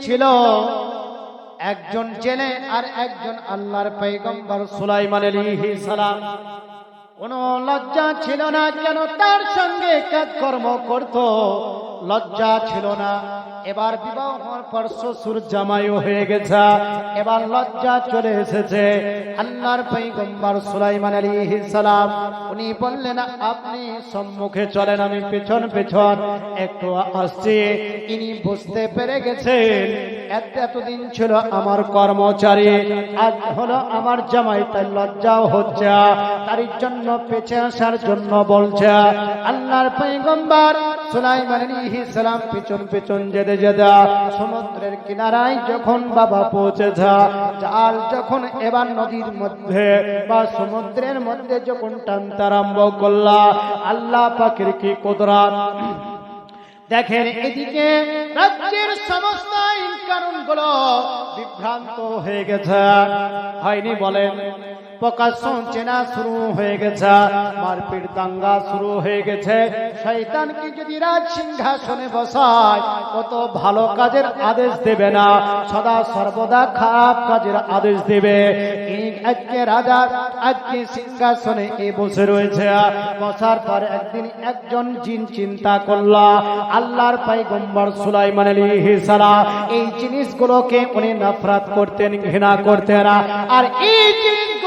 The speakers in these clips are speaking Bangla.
ছিল একজন জেনে আর একজন আল্লাহর পৈগম্বর সুলাইমান আলাইহিস সালাম। কোন লজ্জা ছিল না কেন তার সঙ্গে কাজকর্ম করত। লজ্জা ছিল না। এবার বিবাহ হওয়ার পর শ্বশুর জামাইও হয়ে গেছে। এবার লজ্জা চলে এসেছে। আল্লাহর পৈগম্বর সুলাইমান আলাইহিস সালাম, উনি বললেন, আপনি সম্মুখে চলেন, আমি পেছন পেছন একটু আসছি। ইনি বুঝতে পেরে গেছেন, এত, এতদিন ছিল আমার কর্মচারী, আজ হলো আমার জামাই, তাই লজ্জাও হচ্ছে তার জন্য পেছে আসার জন্য বলছে। আল্লাহর পৈগম্বর সুলাইমান সালাম পেছন যেতে সমুদ্রের কিনারায় যখন বাবা পৌঁছেছে, জাল যখন এবার নদীর মধ্যে বা সমুদ্রের মধ্যে যখন টানতে আরম্ভ করলা, আল্লাহ পাখির কি কুদরাত? দেখেন এদিকে রাজ্যের সমস্ত কানুনগুলো বিভ্রান্ত হয়ে গেছে। হয়নি বলেন? প্রকাশ্য চেনা শুরু হয়ে গেছে, মারপিট দাঙ্গা শুরু হয়ে গেছে। শয়তানকে যদি রাজ সিংহাসনে বসায়, কত ভালো কাজের আদেশ দেবে না, সদা সর্বদা খারাপ কাজের আদেশ দেবে। আজকে রাজা, আজকে সিংহাসনে এ বসে রয়েছে। বসার পর একদিন একজন জিন চিন্তা করলা, আল্লাহর পাইগম্বর সুলাইমান আলাইহিস সালাম, এই জিনিসগুলোকে উনি নফরাত করতেন, ঘৃণা করতেন আর এই জিনিসগুলো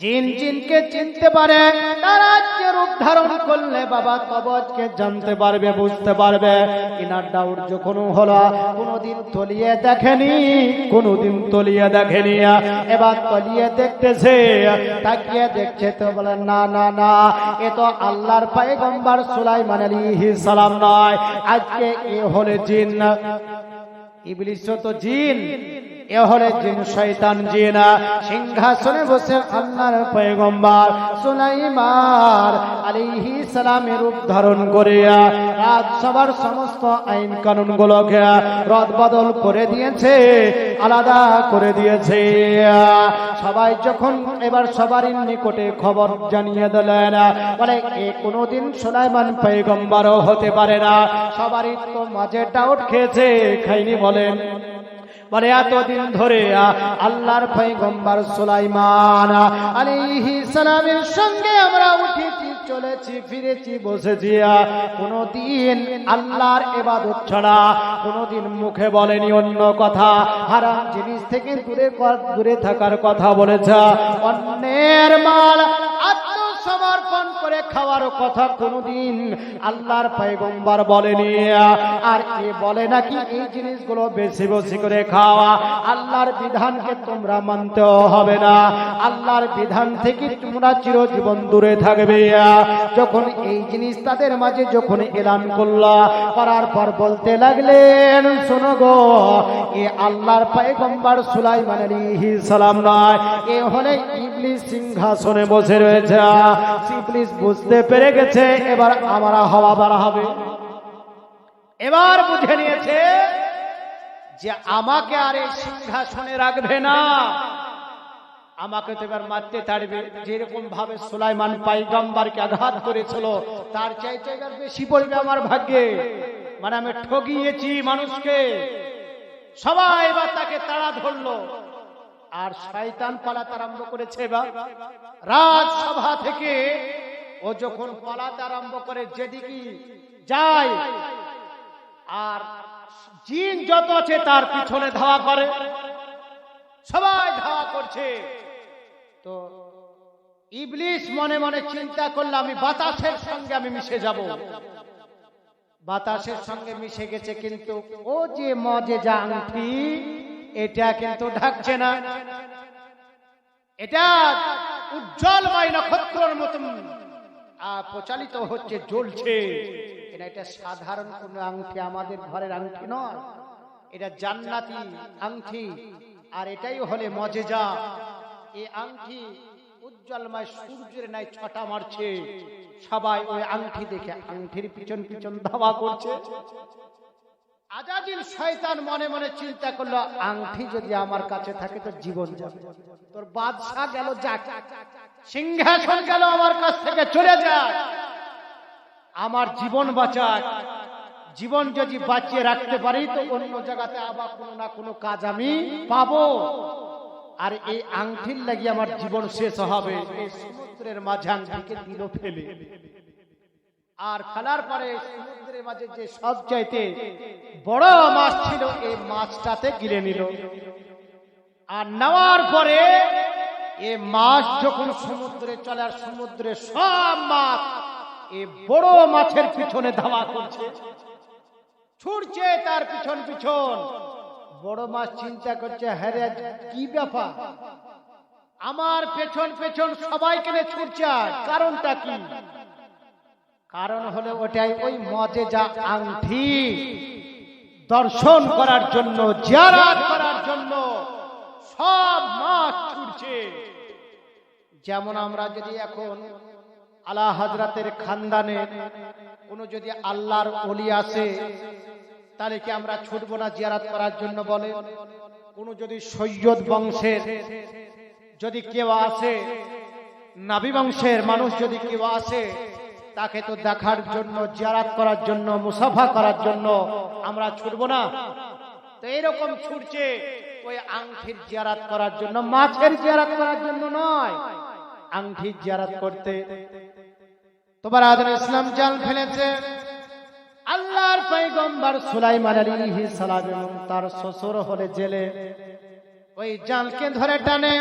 জিন জিনকে চিনতে পারে, তার আজকে রূপ ধারণ করলে বাবা কবচকে জানতে পারবে, বুঝতে পারবে। ইনার ডাউট যখন হলো, কোনোদিন তলিয়ে দেখেনি, কোনোদিন তলিয়ে দেখেনি। এবার তলিয়ে দেখতেছে, তাকিয়ে দেখছে তো বলে, না না না, এ তো আল্লাহর পায়গম্বর সুলাইমান আলাইহিস সালাম নয়, আজকে এ হলে জিন। ইবলিস তো জিন। এ হলে জিন শয়তান জিন। সিংহাসনে বসে আল্লাহর পয়গম্বর সুলাইমান আলাইহি সালামের রূপ ধারণ করিয়া রাজসভার সমস্ত আইন কানুন গুলোকে রদ বদল করে দিয়েছে, আলাদা করে দিয়েছে। সবাই যখন এবার সবারই নিকটে খবর জানিয়ে দিলেন, বলে, এ কোনোদিন সুলাইমান পয়গম্বরও হতে পারে না। সবারই তো মাঝে ডাউট খেয়েছে, খাইনি বলেন। বলে এতদিন ধরে আল্লাহর পয়গম্বর সুলাইমান আলাইহি সালামের সঙ্গে আমরা উঠেছি, চলেছি, ফিরেছি, বসেছি। কোনদিন আল্লাহর এবাদত ছাড়া, কোনদিন মুখে বলেনি অন্য কথা। হারাম জিনিস থেকে দূরে দূরে থাকার কথা বলেছে। অন্যের মাল খাওয়ার কথা কোনদিন আল্লাহর পয়গম্বর বলেনি। আর এ বলে নাকি এই জিনিসগুলো বেশি বেশি করে খাওয়া আল্লাহর বিধানকে তোমরা মানতে হবে না। আল্লাহর বিধান থেকে তোমরা চিরজীবন দূরে থাকবে। যখন এই জিনিস তাদের মাঝে যখন এলান করলা, করার পর বলতে লাগলেন, শোনো গো, এ আল্লাহর পয়গম্বর সুলাইমান আলাইহিস সালাম নয়, এ হলে ইবলিস সিংহাসনে বসে রয়েছে। ইবলিস বুঝতে পেরে গেছে, এবার আমরা হওয়া বাড়া হবে। এবার বুঝে নিয়েছে যে আমাকে আর এই সিংহাসনে রাখবে না। আমাকে তো এবার মারতে তাড়বে। যেরকম ভাবে সুলাইমান পাইগাম্বারকে আঘাত করেছিল, তার চাইতে এবার বেশি পড়বে আমার ভাগ্যে। মানে আমি ঠগিয়েছি মানুষকে। সবাই এবার তাকে তাড়া ধরলো। আর শয়তান পালাতে আরম্ভ করেছে এবার। রাজসভা থেকে ও যখন পালাতে আরম্ভ করে যেদিকে যায়, আর জিন যত আছে তার পিছনে ধাওয়া করে। সবাই ধাওয়া করছে। তো ইবলিস মনে মনে চিন্তা করলে, আমি বাতাসের সঙ্গে আমি মিশে যাব। বাতাসের সঙ্গে মিশে গেছে কিন্তু, ও যে মজে যা আংটি এটা কিন্তু ঢাকছে না। এটা উজ্জ্বল উজ্জ্বলময় নক্ষত্রের মতন। প্রচালিত হচ্ছে জ্বলছে। এটা এটা সাধারণ কোন আংটি আমাদের ঘরের আংটি নয়। এটা জান্নাতি আংটি আর এটাই হলে মজেজা। এই আংটি উজ্জ্বলময় সূর্যের নাই ছটা মারছে। সবাই ওই আংটি দেখে আংটির পিছন পিছন ধাওয়া করছে। আজাদিল শয়তান মনে মনে চিন্তা করল আংটি যদি আমার কাছে থাকে তো জীবন যাবে। তোর বাদশা গেল যাক, সিংহাসন গেল আমার কাছ থেকে, চলে যাক আমার জীবন বাঁচাক। জীবন যদি বাঁচিয়ে রাখতে পারি তো অন্য জায়গাতে আবার কোনো না কোনো কাজ আমি পাবো। আর এই আংটির লাগি আমার জীবন শেষ হবে। সমুদ্রের মাঝে আংটিকে দিল ফেলে। আর ফেলার পরে সমুদ্রের মাঝে যে সব চাইতে বড় মাছ ছিল এই মাছটাতে গিলে নিল। আর নেওয়ার পরে এ মাছ যখন সমুদ্রে চলে আর সমুদ্রে সব মাছ এ বড় মাছের পিছনে ধাওয়া করছে। ছুটছে তার পিছন পিছন। বড় মাছ চিন্তা করছে হ্যাঁ রে, কি ব্যাপার? আমার পেছন পেছন সবাইকে নিয়ে ছুটছে কারণটা কি? কারণ হলো ওটাই ওই মজে যা আংটি দর্শন করার জন্য, জিয়ারাত করার জন্য সব মাছ ছুটছে। যেমন আমরা যদি এখন আলা হাজরাতের খানদানে কোনো যদি আল্লাহর অলি আসে, তাহলে কি আমরা ছুটবো না জিয়ারাত করার জন্য বলে? কোনো যদি সৈয়দ বংশের যদি কেউ আসে, নাবি বংশের মানুষ যদি কেউ আসে তাকে তো দেখার জন্য, জিয়ারাত করার জন্য, মুসাফা করার জন্য আমরা ছুটবো না। তো এইরকম ছুটছে ওই আংটির জিয়ারাত করার জন্য। মাছের জিয়ারাত করার জন্য নয় আংটির জিয়ারাত করতে। তোমার আদর ইসলাম জাল ফেলেছে। আল্লাহর পয়গম্বর সুলাইমান আলাইহিস সালাম তার শ্বশুর হলে জেলে। ওই জালকে ধরে টানে।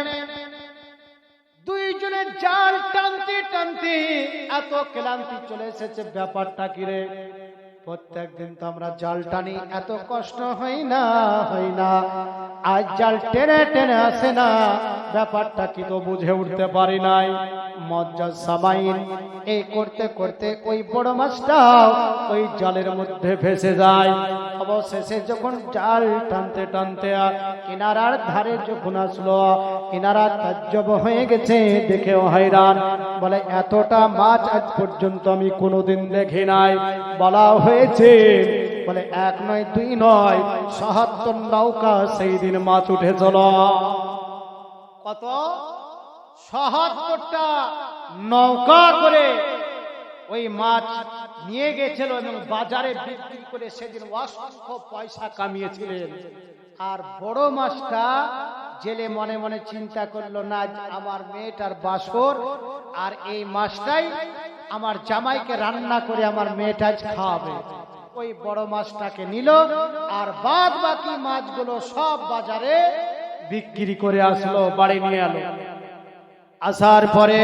দুইজনে জাল টানতে টানতে এত ক্লান্তি চলে এসেছে ব্যাপারটা কি রে? প্রত্যেক দিন তো আমরা জাল টানি, এত কষ্ট হয় না হয় না। আজ জাল টেনে টেনে আসে না, ব্যাপারটা কি তো বুঝে উঠতে পারি নাই। মজ্জা এই করতে করতে ওই বড় ওই জালের মধ্যে ভেসে যায়। অবশেষে যখন টানতে টানতে কিনারার ধারে যখন আসলো, কিনারা তাজ্জব হয়ে গেছে, দেখেও হয়রান। বলে, এতটা মাছ আজ পর্যন্ত আমি কোনোদিন দেখি নাই। বলা হয়েছে, বলে, এক নয়, দুই নয়, সাহাত্তর নৌকা সেই দিন মাছ উঠে চল। কত? সাহাত্তরটা নৌকা করে ওই মাছ নিয়ে গেছিল এবং বাজারে বিক্রি করে সেদিন অসংখ্য পয়সা কামিয়েছিলেন। আর বড় মাছটা জেলে মনে মনে চিন্তা করল, না, আমার মেয়েটার বাসর, আর এই মাছটাই আমার জামাইকে রান্না করে আমার মেয়েটা খাওয়াবে। ওই বড় মাছটাকে নিল আর বাদ বাকি মাছগুলো সব বাজারে বিক্রি করে আসলো, বাড়ি নিয়ে এলো। আসার পরে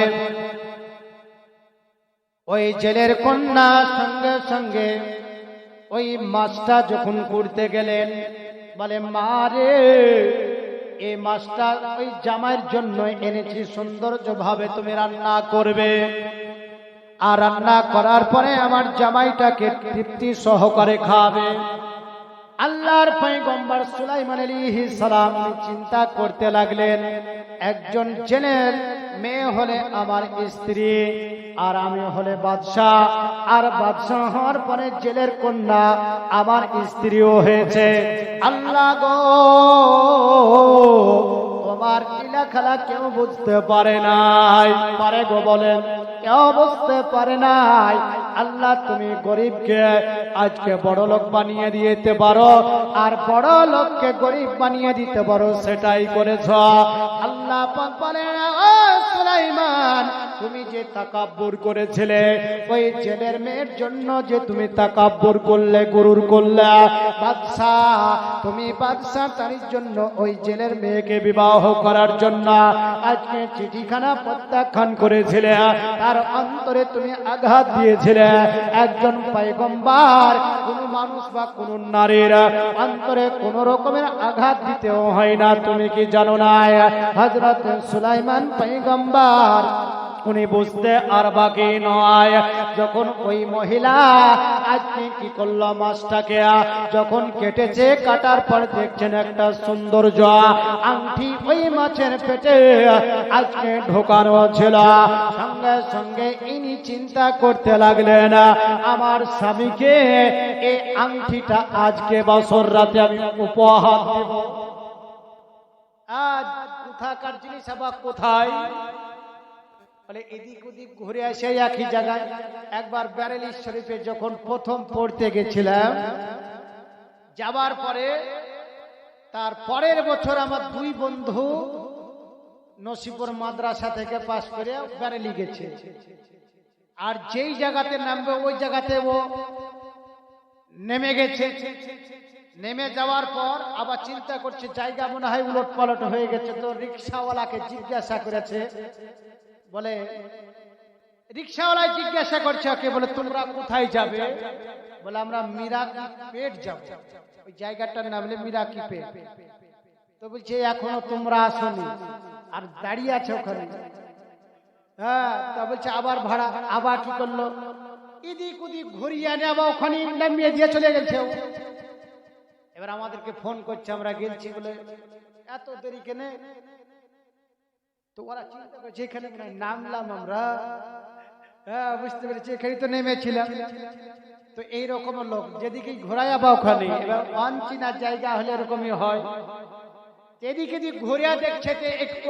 ওই জেলের কন্যা সঙ্গে সঙ্গে ওই মাছটা যখন করতে গেলেন, বলে মারে এই মাছটা ওই জামাইয়ের জন্য এনেছি সৌন্দর্য ভাবে তুমি রান্না করবে। আর রান্না করার পরে আমার জামাইটাকে তৃপ্তি সহকারে খাবে। আল্লাহর পয়গম্বর সুলাইমান আলাইহিস সালাম চিন্তা করতে লাগলেন, একজন জেনের মেয়ে হলে আমার স্ত্রী, আর আমি হলে বাদশাহ। আর বাদশাহ হওয়ার পরে জেলের কন্যা আমার স্ত্রীও হয়েছে। আল্লাহ গো, তোমার কিলা খেলা কেউ বুঝতে পারে নাই। পারে গো বলেন, কেউ বুঝতে পারে নাই। আল্লাহ তুমি গরিবকে আজকে বড় লোক বানিয়ে দিতে পারো, আর বড় লোককে গরিব বানিয়ে দিতে পারো, সেটাই করেছ। আল্লাহ বলেন ও সুলাইমান তুমি যে তাকাব্বুর করেছিলে, ওই জেলের মেয়ের জন্য যে তুমি তাকাব্বুর করলে, গরুর করলে, বাদশাহ, তুমি বাদশাহ তার জন্য ওই জেলের মেয়েকে বিবাহ করার জন্য আজকে চিঠিখানা প্রত্যাখ্যান করেছিলে, তার অন্তরে তুমি আঘাত দিয়েছিলে। একজন পাইগম্বার কোন মানুষ বা কোন নারীর অন্তরে কোন রকমের আঘাত দিতেও হয় না, তুমি কি জানো না হজরত সুলাইমান পাইগম্বার উনি বুঝতে আর বাকি নয়। যখন ওই মহিলা আজকে কি করল মাছটাকে? যখন কেটেছে, কাটার পর দেখছেন একটা সৌন্দর্য। আংটি ওই মাছের পেটে আজকে ঢোকানো ছিল। সঙ্গে সঙ্গে ইনি চিন্তা করতে লাগলেন, আমার স্বামীকে এই আংটিটা আজকে বছর রাতে আমি উপহার দেব। আজ কোথাকার জিনিস আবার কোথায়? বলে এদিক ওদিক ঘুরে আসে একই জায়গায়। একবার ব্যারেলি শরীফে যখন প্রথম পড়তে গেছিলাম, যাবার পরে তার পরের বছর আমার দুই বন্ধু নসিপুর মাদ্রাসা থেকে পাশ করে ব্যারেলি গেছে। আর যেই জায়গাতে নামবে, ওই জায়গাতে ও নেমে গেছে। নেমে যাওয়ার পর আবার চিন্তা করছে, জায়গা মনে হয় উলট পালট হয়ে গেছে, তো রিক্সাওয়ালাকে জিজ্ঞাসা করেছে বলে রিক্সাওয়ালা জিজ্ঞাসা করছে ওকে, বলে, তোমরা কোথায় যাবে? বলে, আমরা মিরাকি পেট যাব। ওই জায়গাটার নাম হলে মিরাকি পেট। তো বলছে, এখনও তোমরা আসনি আর দাঁড়িয়ে আছে ওখানে? হ্যাঁ তা বলছে, আবার ভাড়া, আবার কি করল? এদিক ওদিক ঘুরিয়ে আনে, আবার ওখানে নামিয়ে দিয়ে চলে গেছে এবার আমাদেরকে ফোন করছে, আমরা গেছি বলে, এত দেরি কেনে? তো ওরা চিন্তা করছে এখানে নামলাম আমরা। হ্যাঁ বুঝতে পেরেছি এখানে তো নেমেছিলাম। তো এইরকম লোক, যেদিকে ঘোরায় বা ওখানে, এবার অনচিনা জায়গা হলে এরকমই হয়। এদিকে এদিক ঘুরিয়া দেখছে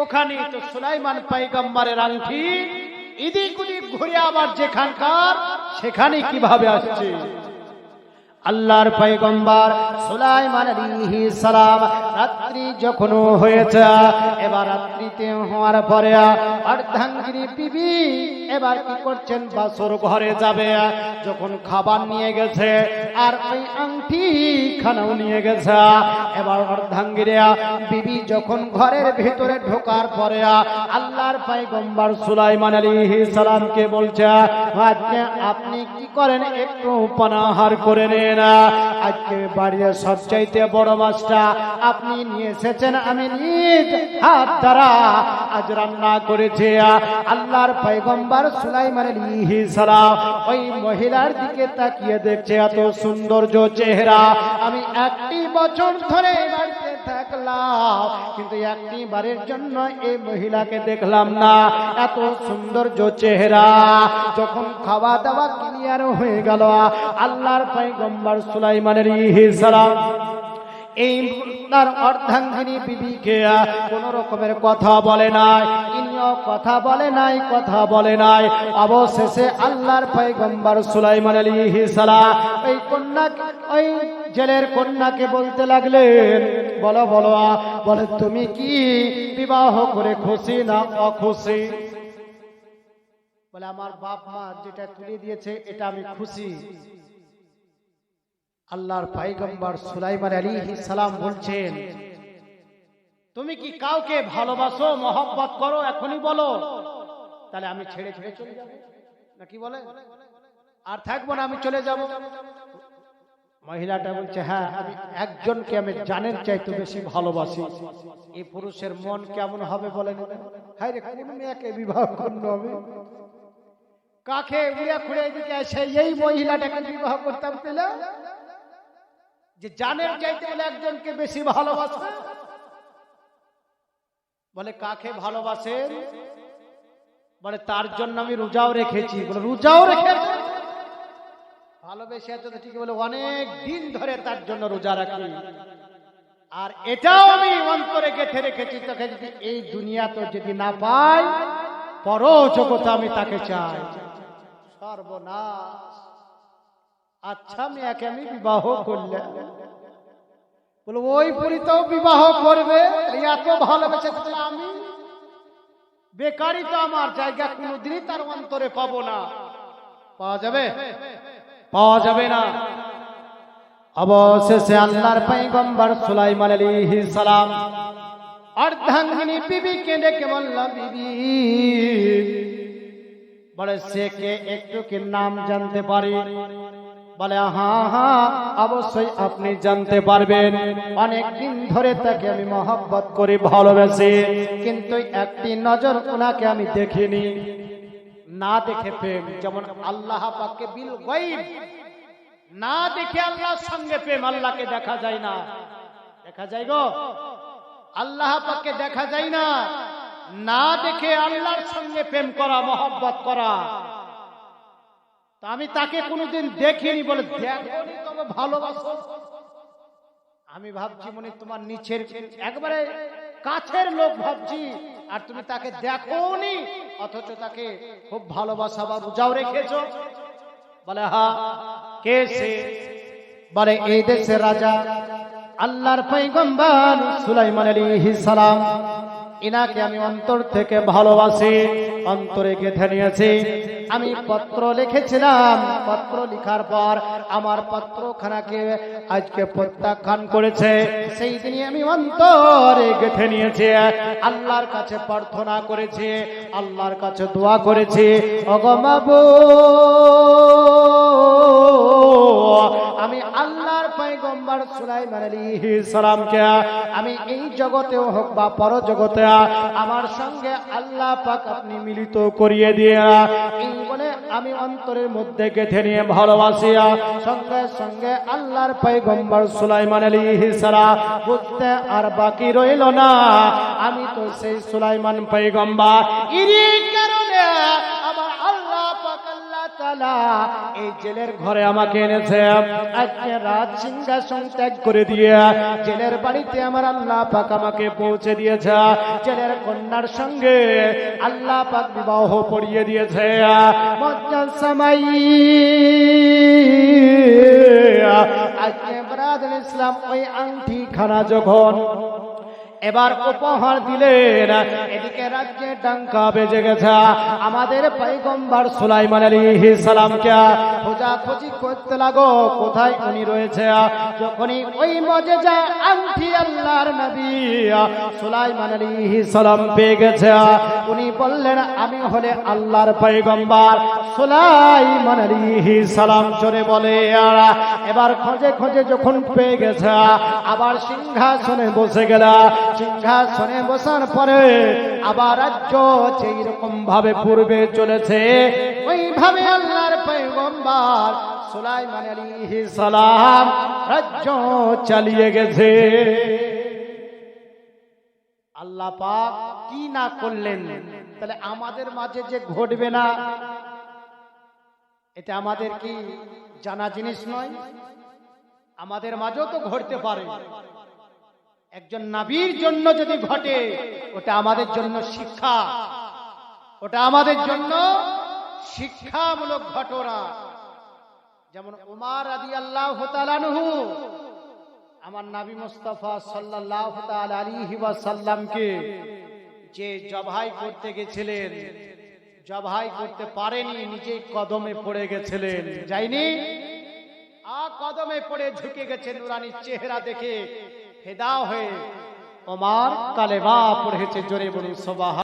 ওখানে তো সুলাইমান পাইগম্বরের আংটি, এদিক ওদিক ঘুরে আবার যেখানকার, সেখানে কীভাবে আসছে? আল্লাহর পয়গম্বর সুলাইমান আলাইহিস সালাম রাত্রি যখন হয়েছে, এবার রাত্রিতে হওয়ার পরে অর্ধাঙ্গিনী বিবি এবার কি করছেন? বাসর ঘরে যাবে। যখন খাবার নিয়ে গেছে, আর ওই আংটি খানাও নিয়ে গেছে। এবার অর্ধাঙ্গিনী বিবি যখন ঘরের ভেতরে ঢোকার পরে আল্লাহর পয়গম্বর সুলাইমান আলাইহিস সালামকে বলছে, আজকে আপনি কি করেন? একটু পানাহার করে নেন। আজকে বাড়ির সবচাইতে বড় মাছটা আপনি নিয়ে এসেছেন আমি নিজ হাত দ্বারা আজ রান্না করেছি। আল্লাহর পয়গম্বর সুলাইমান সালাম ওই মহিলার দিকে তাকিয়ে দেখছে, এত সৌন্দর্য চেহারা। আমি একটি বছর ধরে থাকলাম, কিন্তু একটি বারের জন্য এই মহিলাকে দেখলাম না। এত সৌন্দর্য চেহারা। যখন খাওয়া দাওয়া ক্লিয়ার হয়ে গেল, আল্লাহর পয়গম্বর সুলাইমানের সালাম এই তার অর্ধাঙ্গিনী বিবিকে কোন রকমের কথা বলে নাই, ইনিও কথা বলে নাই, কথা বলে নাই। অবশেষে আল্লাহর পয়গম্বর সুলাইমান আলাইহি সালাম ওই কন্যা ওই জেলের কন্যাকে বলতে লাগলেন, বলো বলো বলে, তুমি কি বিবাহ করে খুশি না অখুশি? বলে, আমার বাপ মা যেটা তুলে দিয়েছে, এটা আমি খুশি। আল্লাহর পাইগম্বর সুলাইমান আলী সালাম বলছেন, তুমি কি কাউকে ভালোবাসো, মহব্বত করো? এখনই বলো। তাহলে আমি ছেড়ে ছেড়ে চলে যাব। নাকি বলে? আর থাকব না, আমি চলে যাব। মহিলাটা বলছে হ্যাঁ আমি একজনকে আমি জানের চাইতে বেশি ভালোবাসি। এই পুরুষের মন কেমন হবে বলেন? রে বিবাহ করল আমি? কাকে উড়ে খুঁড়ে এদিকে এসে এই মহিলাটাকে বিবাহ করতাম পেলে? যে জানের চাইতে বলে একজনকে বেশি ভালোবাসে? বলে, কাকে ভালোবাসেন? বলে, তার জন্য আমি রোজাও রেখেছি। বলে, রোজাও রেখেছি? ভালোবেসে আছে ঠিক বলে, অনেক দিন ধরে তার জন্য রোজা রাখি। আর এটাও আমি অন্তরে গেঁথে রেখেছি, তোকে যদি এই দুনিয়া তো যদি না পাই পর জগতে আমি তাকে চাই। সর্বনাশ। আচ্ছা মেয়েকে আমি বিবাহ করলাম। বলে ওই পুরীতেও বিবাহ করবে। এত ভালোবেসে তাহলে আমি বেকারি তো আমার জায়গা কোনোদিনই তার অন্তরে পাবো না। পাওয়া যাবে? পাওয়া যাবে না। অবশেষে আল্লাহর পয়গম্বর সুলাইমান আলাইহিস সালাম অর্ধাঙ্গিনী বিবিকে ডেকে বলল বিবি বলে সে কে একটু কি নাম জানতে পারি? বলে হ্যাঁ হ্যাঁ অবশ্যই আপনি জানতে পারবেন। অনেক দিন ধরে তাকে আমি মহব্বত করি, ভালোবেসে। কিন্তু একটি নজর ওনাকে আমি দেখিনি। না দেখে প্রেম, যেমন আল্লাহ পাককে বিল গাইব না দেখে আল্লাহর সঙ্গে প্রেম, আল্লাহকে দেখা যায় না। দেখা যায় গো? আল্লাহ পাককে দেখা যায় না। না দেখে আল্লাহর সঙ্গে প্রেম করা, মহব্বত করা। আমি তাকে কোনোদিন দেখিনি বলে দেখনি ভালোবাসো। আমি ভাবছি মনে, তোমার নিচের একবারে কাছের লোক ভাবছি, আর তুমি তাকে দেখোনি অথচ তাকে খুব ভালোবাসা বা রোজাও রেখেছো। বলে, হা, কে সে? বলে, এই দেশের রাজা, আল্লাহর পৈগম্বর সুলাইমান আলাইহিস সালাম। ইনাকে আমি অন্তর থেকে ভালোবাসি অন্তরে গেঁথে নিয়েছি। আমি পত্র লিখেছিলাম। পত্র লিখার পর আমার পত্রখানাকে আজকে প্রত্যাখ্যান করেছে। সেই দিনই আমি অন্তরে গেঁথে নিয়েছি। আল্লাহর কাছে প্রার্থনা করেছি। আল্লাহর কাছে দোয়া করেছি। অগমাবু পয়গম্বর সুলাইমান আলাইহিস সালামকে আমি এই জগতেও হোক বা পর জগতে আমার সঙ্গে আল্লাহ পাক আপনি মিলিত করিয়ে দিয়ে। বলে আমি অন্তরের মধ্যে গেঁথে নিয়ে ভালোবাসিয়া সঙ্গে সঙ্গে আল্লাহর পয়গম্বর সুলাইমান আলাইহিস সালাম, বুঝতে আর বাকি রইল না। আমি তো সেই সুলাইমান পয়গম্বর। ইরি কারণে আমার আল্লাহ এই জেলের ঘরে আমাকে এনেছে। আজকে রাত সিংহাসন ত্যাগ করে দিয়ে জেলের বাড়িতে আমার আল্লাহ পাক আমাকে পৌঁছে দিয়েছে। জেলের কন্যার সঙ্গে আল্লাহ পাক বিবাহ পড়িয়ে দিয়েছে। মজ্জাল সামাই আজকে ইসলাম ওই আংটি খানা যখন এবার উপহার দিলেন। এদিকে রাজ্যে ডাঙ্কা বেজে গেছে। আমাদের পৈগম্বর সুলাইমান আলাইহিস সালামকে খোঁজাখুঁজি করতে লাগো, কোথায় উনি রয়েছে? যখনই ওই মজেজা আংটি আল্লাহর নবী সুলাইমান আলাইহিস সালাম পেয়ে গেছে। উনি বললেন, আমি হলে আল্লাহর পৈগম্বর সুলাইমান আলাইহিস সালাম। চলে বলে এবার খোঁজে খোঁজে যখন পেয়ে গেছে, আবার সিংহাসনে বসে গেল। সিংহাসনে বসার পরে আবার রাজ্য যেই রকম ভাবে পূর্বে চলেছে, ওইভাবে আল্লাহর পয়গম্বর সুলাইমান আলাইহিস সালাম রাজ্য চালিয়ে গেছে। আল্লাহ পাক কি না করলেন? তাহলে আমাদের মাঝে যে ঘটবে না, এটা আমাদের কি জানা জিনিস নয়? আমাদের মাঝেও তো ঘটতে পারে। একজন নাবির জন্য যদি ঘটে, ওটা আমাদের জন্য শিক্ষা। ওটা আমাদের জন্য শিক্ষামূলক ঘটনা। যেমন উমার আদি আল্লাহ আমার নাবি মুস্তফা সাল্লাহ আলিহি সাল্লামকে যে জবাই করতে গেছিলেন, জবাই করতে পারেনি, নিজেই কদমে পড়ে গেছিলেন। যাইনি আ কদমে পড়ে ঝুঁকে গেছে নুরানির চেহারা দেখে। ফেদা হয়ে ওমার কালেমা পড়েছে জোরে বলুন সবাহ